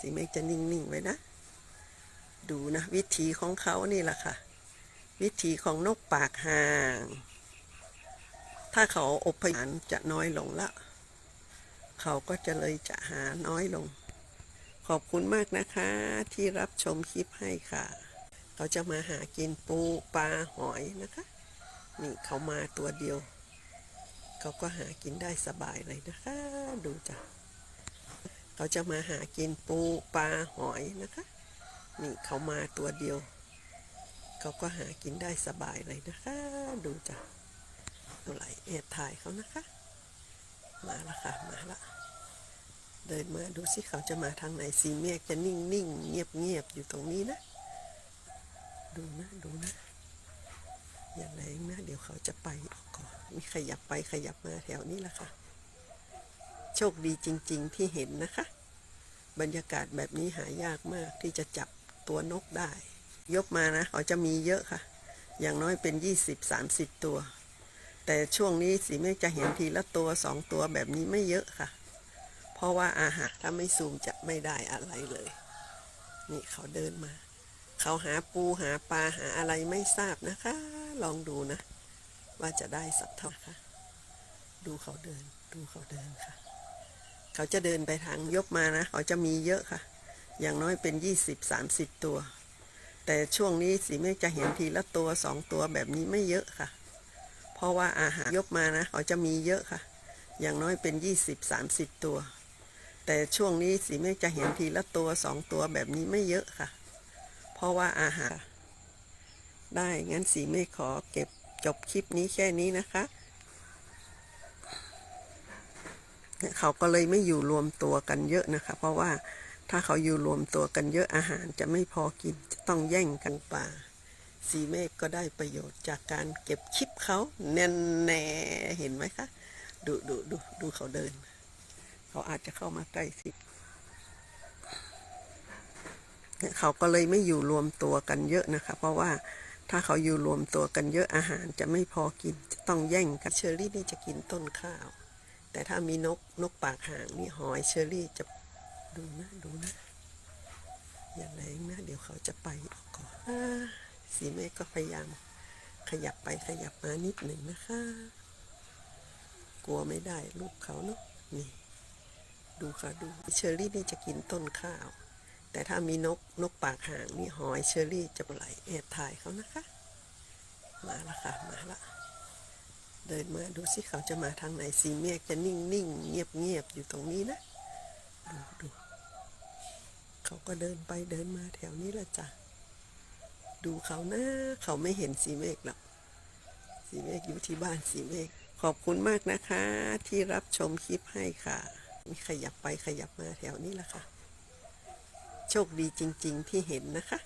สีเมฆจะนิ่ง ๆ ไว้นะ ดูนะ วิธีของเขานี่แหละค่ะ วิธีของนกปากห่าง ถ้าเขาอบพยานจะน้อยลงละ เขาก็จะเลยจะหาน้อยลง ขอบคุณมากนะคะที่รับชมคลิปให้ค่ะ เขาจะมาหากินปูปลาหอยนะคะ นี่เขามาตัวเดียว เขาก็หากินได้สบายเลยนะคะ ดูจ้ะ เขาจะมาหากินปูปลาหอยนะคะนี่เขามาตัวเดียว เขาก็หากินได้สบายเลยนะคะ ดูจ้ะเอาไหลแอบถ่ายเขานะคะ มาละค่ะมาละเดินมาดูสิเขาจะมาทางไหนสีเมฆจะนิ่งนิ่งเงียบเงียบอยู่ตรงนี้นะ ดูนะดูนะ อย่าแรนะ เดี๋ยวเขาจะไปออกก่อนนี่ขยับไปขยับมาแถวนี้ละค่ะ ชคดีจริง ๆ ที่เห็นนะคะ บรรยากาศแบบนี้หายากมากที่จะจับตัวนกได้ ยกมานะเขาจะมีเยอะค่ะ อย่างน้อยเป็น 20-30 ตัว แต่ช่วงนี้สีเมฆจะเห็นทีละตัวสองตัวแบบนี้ไม่เยอะค่ะ เพราะว่าอาหารถ้าไม่ซูมจะไม่ได้อะไรเลย นี่เขาเดินมา เขาหาปูหาปลาหาอะไรไม่ทราบนะคะ ลองดูนะ ว่าจะได้สักเท่าค่ะดูเขาเดิน ดูเขาเดินค่ะ เขาจะเดินไปทางยกมานะ เขาจะมีเยอะค่ะ อย่างน้อยเป็น 20-30 ตัว แต่ช่วงนี้สีเมฆจะเห็นทีละตัวสองตัวแบบนี้ไม่เยอะค่ะ เพราะว่าอาหารยกมานะ เขาจะมีเยอะค่ะ อย่างน้อยเป็น 20-30 ตัว แต่ช่วงนี้สีเมฆจะเห็นทีละตัวสองตัวแบบนี้ไม่เยอะค่ะ เพราะว่าอาหาร ได้งั้นสีเมฆขอเก็บจบคลิปนี้แค่นี้นะคะ เขาก็เลยไม่อยู่รวมตัวกันเยอะนะคะ เพราะว่าถ้าเขาอยู่รวมตัวกันเยอะอาหารจะไม่พอกินจะต้องแย่งกันป่า สีเมฆก็ได้ประโยชน์จากการเก็บคลิปเขาแน่แน่เห็นไหมคะ ดูดูดูดูเขาเดิน เขาอาจจะเข้ามาใกล้สิเขาก็เลยไม่อยู่รวมตัวกันเยอะนะคะ เพราะว่าถ้าเขาอยู่รวมตัวกันเยอะอาหารจะไม่พอกินจะต้องแย่งกันเชอรี่นี่จะกินต้นข้าว แต่ถ้ามีนกนกปากหางนี่หอยเชอรี่จะดูนะดูนะ อย่าแรงนะ เดี๋ยวเขาจะไปออกก่อนสีเมฆก็พยายาม ขยับไปขยับมานิดหนึ่งนะคะ กลัวไม่ได้ลูกเขาเนาะนี่ ดูค่ะดูเชอรี่นี่จะกินต้นข้าว แต่ถ้ามีนกนกปากหางนี่หอยเชอรี่จะไหลแอบถ่ายเขานะคะ มาละค่ะมาละ เดินมาดูสิเขาจะมาทางไหนสีเมฆจะนิ่งนิ่งเงียบเงียบอยู่ตรงนี้นะดูดูเขาก็เดินไปเดินมาแถวนี้ละจ้ะดูเขานะเขาไม่เห็นสีเมฆหรอกสีเมฆอยู่ที่บ้านสีเมฆขอบคุณมากนะคะ ที่รับชมคลิปให้ค่ะ มีขยับไปขยับมาแถวนี้ละค่ะ โชคดีจริง ๆ ที่เห็นนะคะ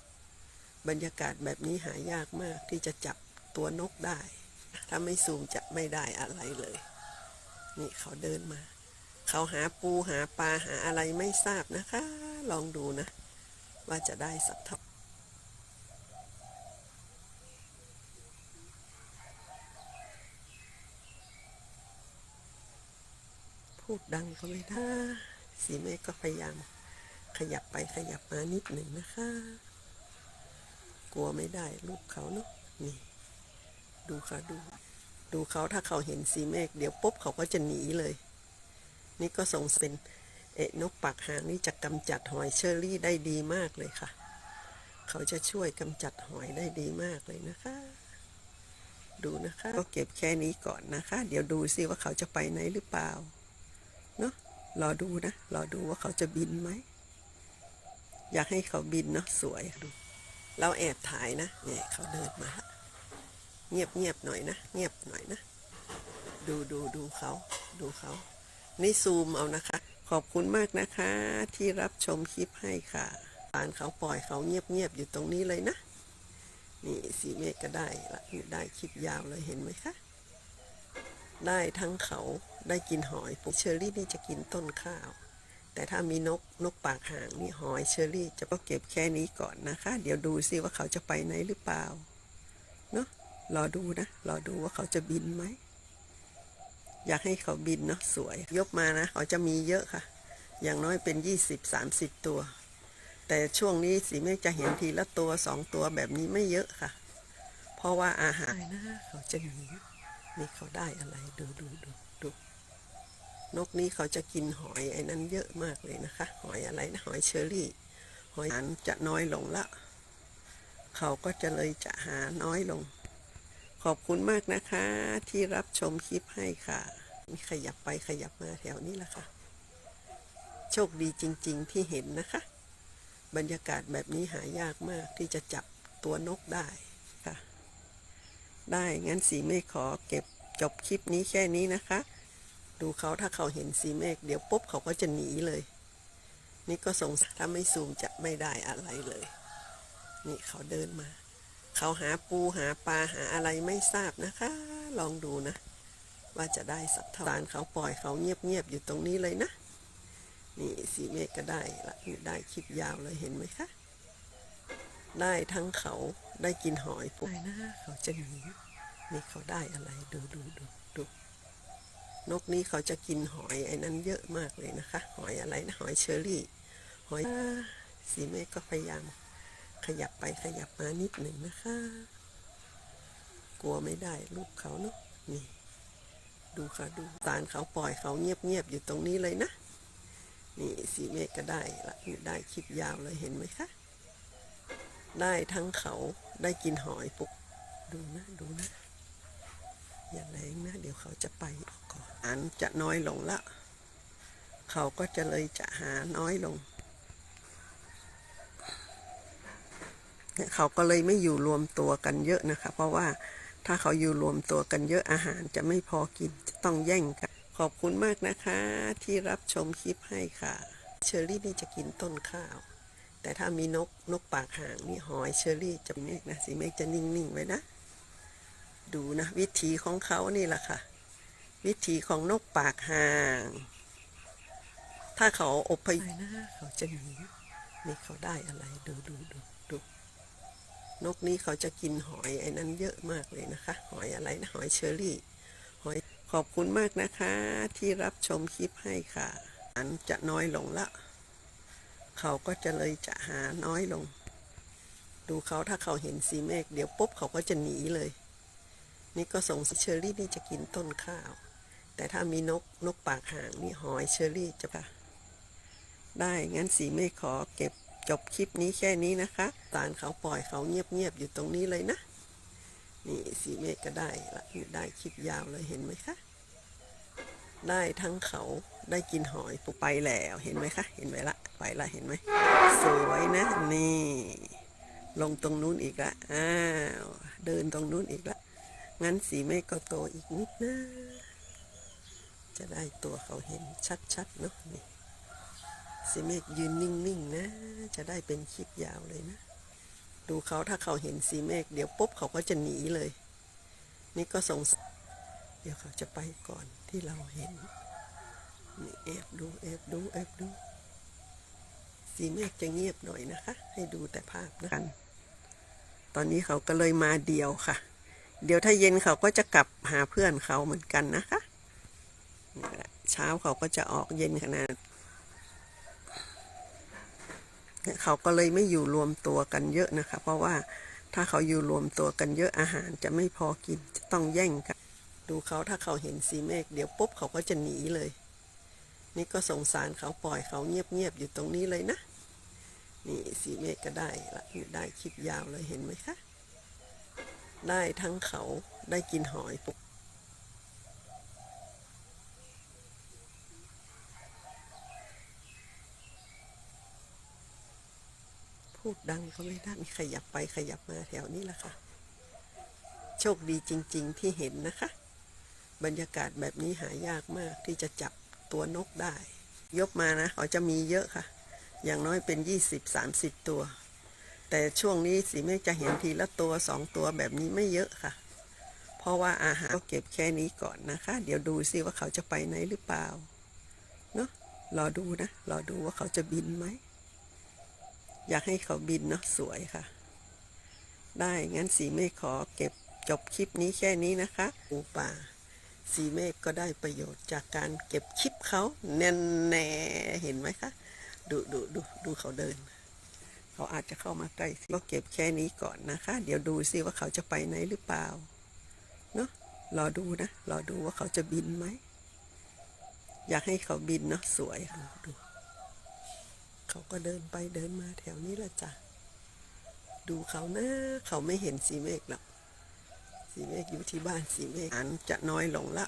บรรยากาศแบบนี้หายากมากที่จะจับตัวนกได้ ถ้าไม่ซูมจะไม่ได้อะไรเลย นี่เขาเดินมา เขาหาปูหาปลาหาอะไรไม่ทราบนะคะ ลองดูนะ ว่าจะได้สักเท่าพูดดังก็ไม่ได้สีเมฆก็พยายามขยับไปขยับมานิดหนึ่งนะคะ กลัวไม่ได้ลูกเขาเนาะนี่ ดูค่ะดู ดูเขาถ้าเขาเห็นสีเมฆเดี๋ยวปุ๊บเขาก็จะหนีเลย นี่ก็ส่งเป็นเอะนกปากหางนี่จะกำจัดหอยเชอรี่ได้ดีมากเลยค่ะ เขาจะช่วยกำจัดหอยได้ดีมากเลยนะคะ ดูนะคะก็เก็บแค่นี้ก่อนนะคะ เดี๋ยวดูสิว่าเขาจะไปไหนหรือเปล่าเนาะรอดูนะรอดูว่าเขาจะบินไหมอยากให้เขาบินเนาะสวยดูเราแอบถ่ายนะเนี่ยเขาเดินมาละ เงียบเงียบหน่อยนะ เงียบหน่อยนะ ดูดูดูเขาดูเขา นี่ซูมเอานะคะ ขอบคุณมากนะคะ ที่รับชมคลิปให้ค่ะปานเขาปล่อยเขาเงียบเงียบอยู่ตรงนี้เลยนะ นี่สีเมฆก็ได้ละได้คลิปยาวเลยเห็นไหมคะ ได้ทั้งเขาได้กินหอยปุ๊เชอรี่นี่จะกินต้นข้าว แต่ถ้ามีนกนกปากห่างนี่หอยเชอรี่ จะก็เก็บแค่นี้ก่อนนะคะ เดี๋ยวดูซิว่าเขาจะไปไหนหรือเปล่า รอดูนะ รอดูว่าเขาจะบินไหม อยากให้เขาบินเนาะสวย ยกมานะ เขาจะมีเยอะค่ะ อย่างน้อยเป็น 20-30 ตัว แต่ช่วงนี้สีเมฆจะเห็นทีละตัวสองตัวแบบนี้ไม่เยอะค่ะ เพราะว่าอาหารนะเขาจะหนีนี่เขาได้อะไรดูดูดูดูนกนี้เขาจะกินหอยไอ้นั้นเยอะมากเลยนะคะ หอยอะไรนะหอยเชอรี่ หอยอาหารจะน้อยลงละ เขาก็จะเลยจะหาน้อยลง ขอบคุณมากนะคะ ที่รับชมคลิปให้ค่ะ มีขยับไปขยับมาแถวนี้แหละค่ะ โชคดีจริง ๆ ที่เห็นนะคะ บรรยากาศแบบนี้หายากมากที่จะจับตัวนกได้ค่ะ ได้งั้นสีเมฆขอเก็บจบคลิปนี้แค่นี้นะคะ ดูเขาถ้าเขาเห็นสีเมฆเดี๋ยวปุ๊บเขาก็จะหนีเลย นี่ก็สงสัยถ้าไม่ซูมจะไม่ได้อะไรเลย นี่เขาเดินมา เขาหาปูหาปลาหาอะไรไม่ทราบนะคะ ลองดูนะ ว่าจะได้สักเท่าไหร่เขาปล่อยเขาเงียบๆอยู่ตรงนี้เลยนะ นี่สีเมฆก็ได้ละนี่ได้คลิปยาวเลยเห็นไหมคะได้ทั้งเขาได้กินหอยปุ๊บได้นะเขาจะหนีนี่เขาได้อะไรดูดูดูดูนกนี้เขาจะกินหอยไอ้นั้นเยอะมากเลยนะคะ หอยอะไรนะหอยเชอรี่ หอยอ่าสีเมฆก็พยายาม ขยับไปขยับมานิดหนึ่งนะคะ กลัวไม่ได้ลูกเขาเนาะนี่ ดูค่ะดูตาลเขาปล่อยเขาเงียบๆอยู่ตรงนี้เลยนะ นี่สีเมฆก็ได้ละได้คลิปยาวเลยเห็นไหมคะได้ทั้งเขาได้กินหอยปุ๊บดูนะดูนะ อย่าแรงนะ เดี๋ยวเขาจะไปออกก่อนอันจะน้อยลงละ เขาก็จะเลยจะหาน้อยลง เขาก็เลยไม่อยู่รวมตัวกันเยอะนะคะ เพราะว่าถ้าเขาอยู่รวมตัวกันเยอะอาหารจะไม่พอกินจะต้องแย่งกัน ขอบคุณมากนะคะ ที่รับชมคลิปให้ค่ะ เชอรี่นี่จะกินต้นข้าว แต่ถ้ามีนกนกปากห่างนี่หอยเชอรี่จะเมฆนะสีเมฆจะนิ่งๆไว้นะ ดูนะวิธีของเขานี่แหละค่ะ วิธีของนกปากห่าง ถ้าเขาอบพยพนะเขาจะหนีนี่เขาได้อะไรดูดูดูดู นกนี้เขาจะกินหอยไอ้นั้นเยอะมากเลยนะคะ หอยอะไรนะหอยเชอรี่หอยขอบคุณมากนะคะ ที่รับชมคลิปให้ค่ะ อันจะน้อยลงละเขาก็จะเลยจะหาน้อยลง ดูเขาถ้าเขาเห็นสีเมฆเดี๋ยวปุ๊บเขาก็จะหนีเลย นี่ก็ส่งเชอรี่นี่จะกินต้นข้าว แต่ถ้ามีนกนกปากห่างนี่หอยเชอรี่จะปะได้งั้นสีเมฆขอเก็บ จบคลิปนี้แค่นี้นะคะตาลเขาปล่อยเขาเงียบๆอยู่ตรงนี้เลยนะ นี่สีเมฆก็ได้ละได้คลิปยาวเลยเห็นไหมคะได้ทั้งเขาได้กินหอยปุ๊บไปแล้วเห็นไหมคะเห็นไหมละไปละเห็นไหมสวยนะนี่ ลงตรงนู้นอีกละอ้าวเดินตรงนู้นอีกละงั้นสีเมฆก็โตอีกนิดนะจะได้ตัวเขาเห็นชัดๆเนาะนี่ สีเมฆยืนนิ่งๆนะ จะได้เป็นคลิปยาวเลยนะ ดูเขาถ้าเขาเห็นสีเมฆเดี๋ยวปุ๊บเขาก็จะหนีเลย นี่ก็สงสเดี๋ยวเขาจะไปก่อนที่เราเห็นนี่แอบดูแอบดูแอบดูสีเมฆจะเงียบหน่อยนะคะ ให้ดูแต่ภาพนะกัน ตอนนี้เขาก็เลยมาเดียวค่ะ เดี๋ยวถ้าเย็นเขาก็จะกลับหาเพื่อนเขาเหมือนกันนะคะเช้าเขาก็จะออกเย็นขนาด เขาก็เลยไม่อยู่รวมตัวกันเยอะนะคะ เพราะว่าถ้าเขาอยู่รวมตัวกันเยอะอาหารจะไม่พอกินจะต้องแย่งกัน ดูเขาถ้าเขาเห็นสีเมฆเดี๋ยวปุ๊บเขาก็จะหนีเลย นี่ก็สงสารเขาปล่อยเขาเงียบๆอยู่ตรงนี้เลยนะนี่สีเมฆก็ได้ละได้คลิปยาวเลยเห็นไหมคะ ได้ทั้งเขาได้กินหอยปุ๊บ พูดดังก็ไม่ได้มีขยับไปขยับมาแถวนี้แหละค่ะ โชคดีจริง ๆ ที่เห็นนะคะ บรรยากาศแบบนี้หายากมากที่จะจับตัวนกได้ ยกมานะเขาจะมีเยอะค่ะ อย่างน้อยเป็น 20-30 ตัว แต่ช่วงนี้สีเมฆจะเห็นทีละตัวสองตัวแบบนี้ไม่เยอะค่ะ เพราะว่าอาหารก็เก็บแค่นี้ก่อนนะคะ เดี๋ยวดูซิว่าเขาจะไปไหนหรือเปล่าเนาะรอดูนะ รอดูว่าเขาจะบินไหม อยากให้เขาบินเนาะสวยค่ะ ได้งั้นสีเมฆขอเก็บจบคลิปนี้แค่นี้นะคะปูป่า สีเมฆก็ได้ประโยชน์จากการเก็บคลิปเขาแน่นแน่เห็นไหมคะ ดูดูดูดูเขาเดิน เขาอาจจะเข้ามาใกล้ก็เก็บแค่นี้ก่อนนะคะ เดี๋ยวดูสิว่าเขาจะไปไหนหรือเปล่าเนาะรอดูนะรอดูว่าเขาจะบินไหมอยากให้เขาบินเนาะสวยค่ะดู เขาก็เดินไปเดินมาแถวนี้ละจ้ะ ดูเขานะเขาไม่เห็นสีเมฆหรอกสีเมฆอยู่ที่บ้านสีเมฆอันจะน้อยลงละ